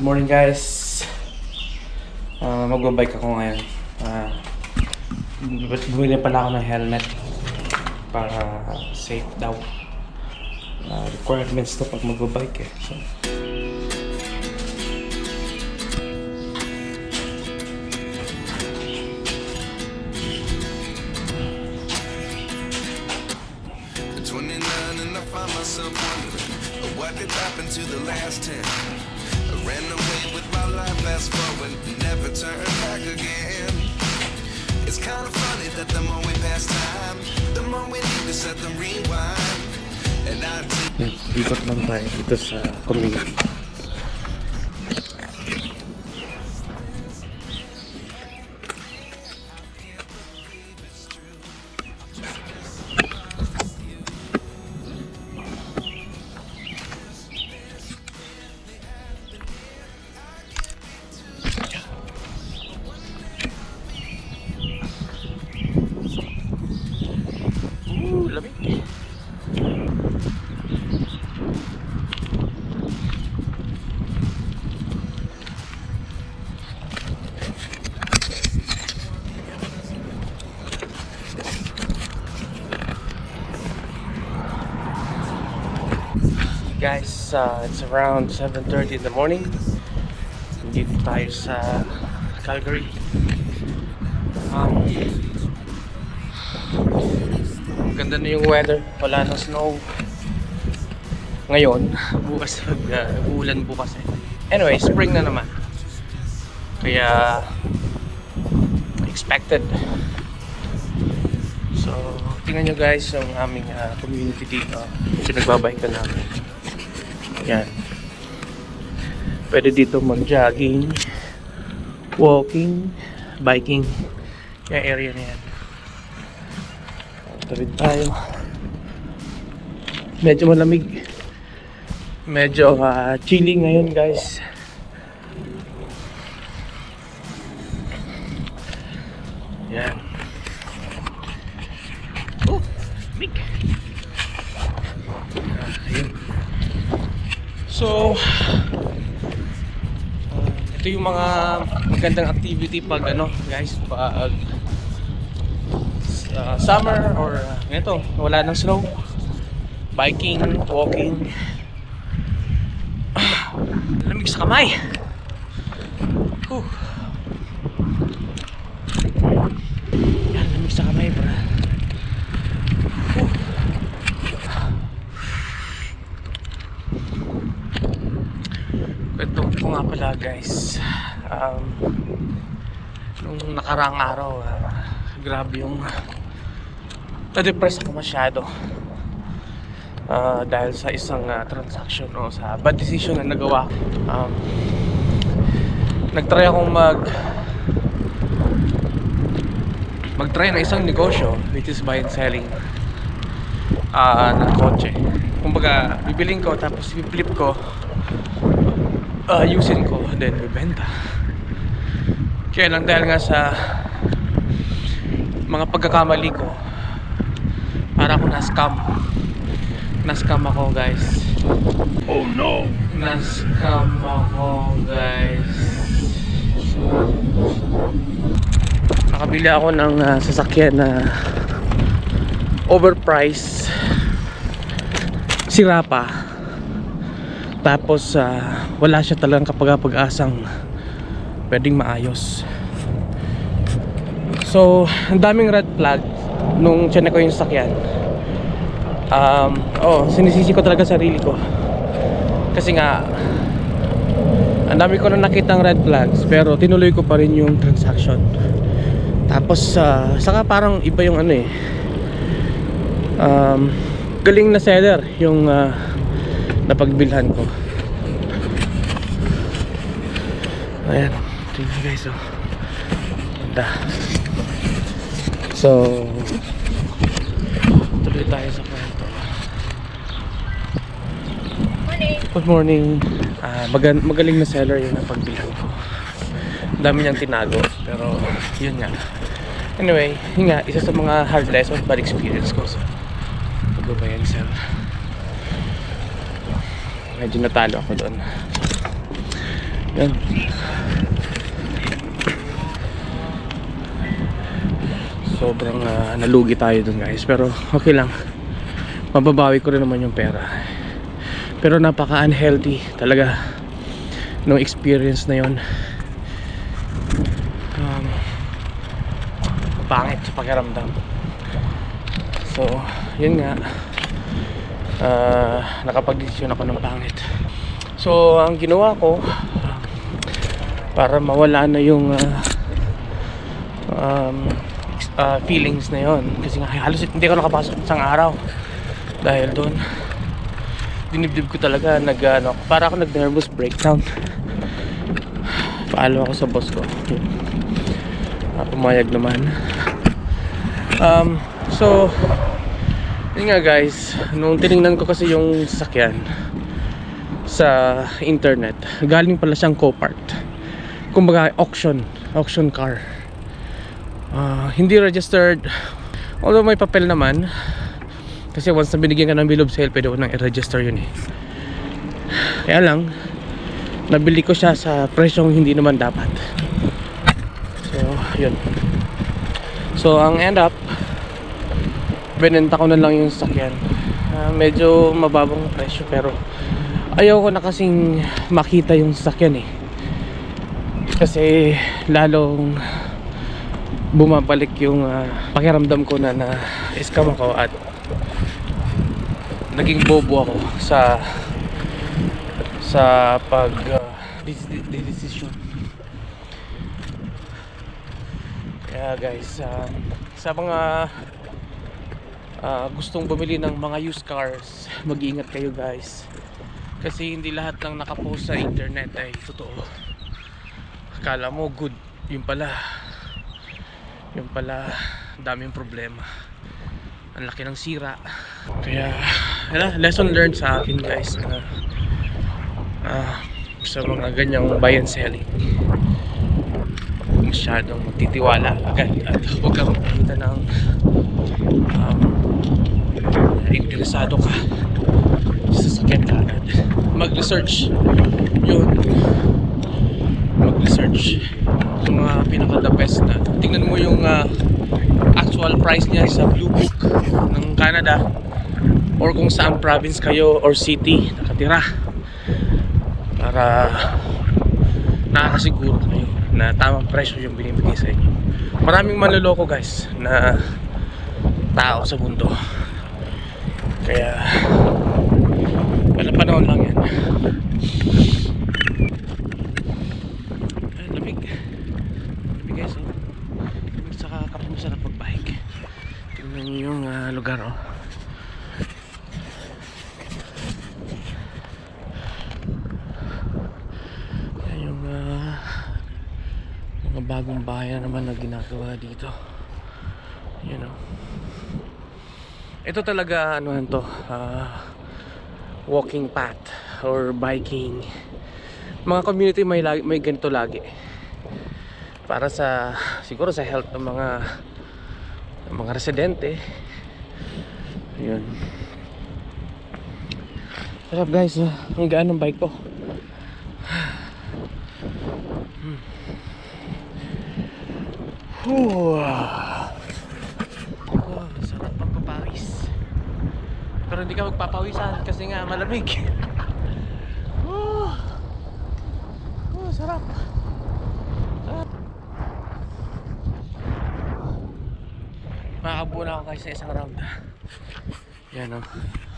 Good morning guys. Uh, Magbabike ako ngayon. Uh, bumili pala ako ng helmet para safe daw. Uh, requirements to pag magbabike eh. So, At 29 and I find myself wondering what did happen to the last 10. Ran away with my life, fast forward, never turn back again. It's kind of funny that the more we pass time, the more we need to set the rewind. And I. Guys, uh, it's around 7.30 in the morning. Dito tayo sa Calgary. Um, ganda na yung weather. Wala na snow. Ngayon, bukas mag, uh, uulan bukas eh. Anyway, spring na naman. Kaya expected. So, tingnan nyo guys yung aming uh, community dito. Yung nagbabike na namin. Yan. Pwede dito mag-jogging, walking, biking. Yung area na yan. Tawid tayo. Medyo malamig. Medyo uh, chilly ngayon guys. So, uh, ito yung mga magandang activity pag ano, guys, pag uh, summer or uh, ito, wala ng snow. Biking, walking. Ah, lamig sa kamay. Whew. Yan, lamig sa kamay, bro. Ko nga pala guys. Um, Nung nakaraang araw ah, Grabe yung Na-depress ako masyado. Ah, Dahil sa isang ah, transaction O sa bad decision na nagawa. Um, Nagtry akong mag Mag-try ng isang negosyo Which is buy and selling ah ng kotse. Kumbaga, bibiling ko tapos i-flip ko. uh, ayusin ko then bibenta kaya lang dahil nga sa mga pagkakamali ko para ako na-scam. Na-scam ako guys. Oh no! Na-scam ako guys. Nakabili ako ng uh, sasakyan na overpriced sira pa tapos ah, wala siya talagang kapag-asang pwedeng maayos. So, ang daming red flag nung chinek ko yung sakyan. Um, oh, sinisisi ko talaga sarili ko. Kasi nga ang dami ko na nakitang red flags pero tinuloy ko pa rin yung transaction. Tapos ah, saka parang iba yung ano eh. Um, galing na seller yung ah, napagbilhan ko. Ayan, tingnan guys oh. Ganda. So, tuloy tayo sa kwento. Good morning. Ah, magaling na seller yung napagbilhan ko. Ang dami niyang tinago, pero yun nga. Anyway, yun nga, isa sa mga hard lessons, bad experience ko sa pagbabayan sir. Medyo natalo ako doon Yan. Sobrang ah, nalugi tayo dun guys. Pero okay lang. Mababawi ko rin naman yung pera. Pero napaka unhealthy talaga nung experience na yon. Um, pangit sa pakiramdam. So, yun nga. Ah, nakapag-desisyon ako ng pangit. So, ang ginawa ko para mawala na yung ah, um, ah, feelings na yon kasi nga halos hindi ako nakapasok isang araw dahil doon dinibdib ko talaga nag ano, para ako nag nervous breakdown paalo ako sa boss ko. Ah, pumayag naman um, so yun nga guys. Nung tiningnan ko kasi yung sasakyan sa internet galing pala siyang Copart. Kumbaga auction. Auction car. Ah, hindi registered. Although may papel naman. Kasi once na binigyan ka ng bill of sale pwede mo nang i-register yun eh. Kaya lang nabili ko siya sa presyong hindi naman dapat. So yun. So ang end up binenta ko na lang yung sasakyan. Ah, medyo mababang presyo pero ayaw ko na kasing makita yung sasakyan eh. Kasi lalong bumabalik yung ah, pakiramdam ko na na scam ako at naging bobo ako sa sa pag uh, decision kaya guys um, sa mga ah, gustong bumili ng mga used cars. Mag-iingat kayo guys. Kasi hindi lahat ng nakapost sa internet ay totoo. Akala mo good. Yun pala. Yung pala. Daming problema. Ang laki ng sira. Kaya wala, lesson learned sa akin guys na ah, sa mga ganyang buy and selling masyadong magtitiwala agad at huwag kang makita ng um, interesado ka sa sasakyan ka agad. Mag-research. Yun. Mag-research. Yung mga pinaka the best na. Tingnan mo yung ah, actual price niya sa Blue Book ng Canada or kung saan province kayo or city nakatira. Para nakakasiguro kayo na tamang presyo yung binibigay sa inyo. Maraming manloloko guys na tao sa mundo kaya wala panahon lang yan Ay, lamig. Lamig guys, oh. Lamig saka kapag masarap magbike. Tingnan niyo yung ah, lugar, oh. Yan yung ah, mga bagong bahay na naman na ginagawa dito. Yan, oh. Ito talaga, ano to, ah, walking path or biking mga community may may ganito lagi para sa siguro sa health ng mga ng mga residente yun sarap guys ah. ang gaan bike ko Hmm. Whew. Ka magpapawisan kasi nga malamig Whew. Oh, sarap. Sarap. Makakabuo na ako guys sa isang round. Yan o. Lamig.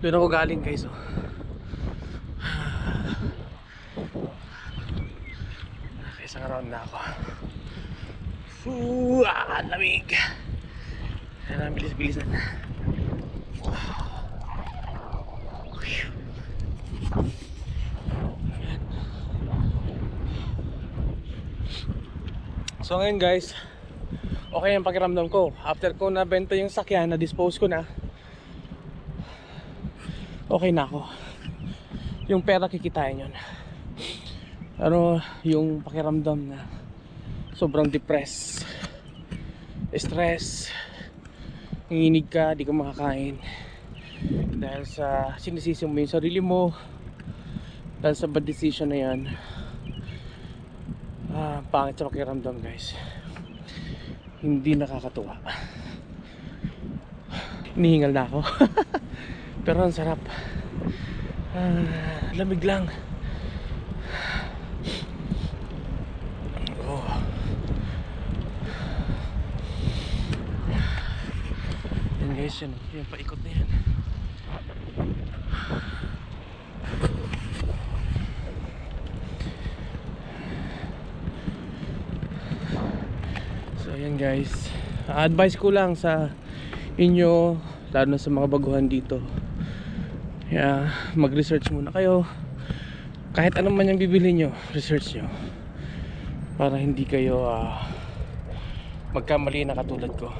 doon ako galing guys oh. okay, isang round na ako Fuuu, ah, lamig kaya na bilis-bilisan So ngayon guys, okay ang pakiramdam ko. After ko nabenta yung sakyan, na-dispose ko na, Okay na ako. Yung pera kikitain yun. Pero yung pakiramdam na sobrang depressed, stress, nanginig ka, di ka makakain. Dahil sa sinisisi mo yung sarili mo, dahil sa bad decision na yan, ah, pangit sa pakiramdam guys. Hindi nakakatuwa. Hinihingal na ako. Pero ang sarap. Ah, lamig lang. Oh. Yan guys, yan. Yan, paikot na yan. So yan guys. Advice ko lang sa inyo, lalo na sa mga baguhan dito. Yeah, mag-research muna kayo. Kahit anong man yung bibili nyo, research nyo. Para hindi kayo ah, magkamali na katulad ko.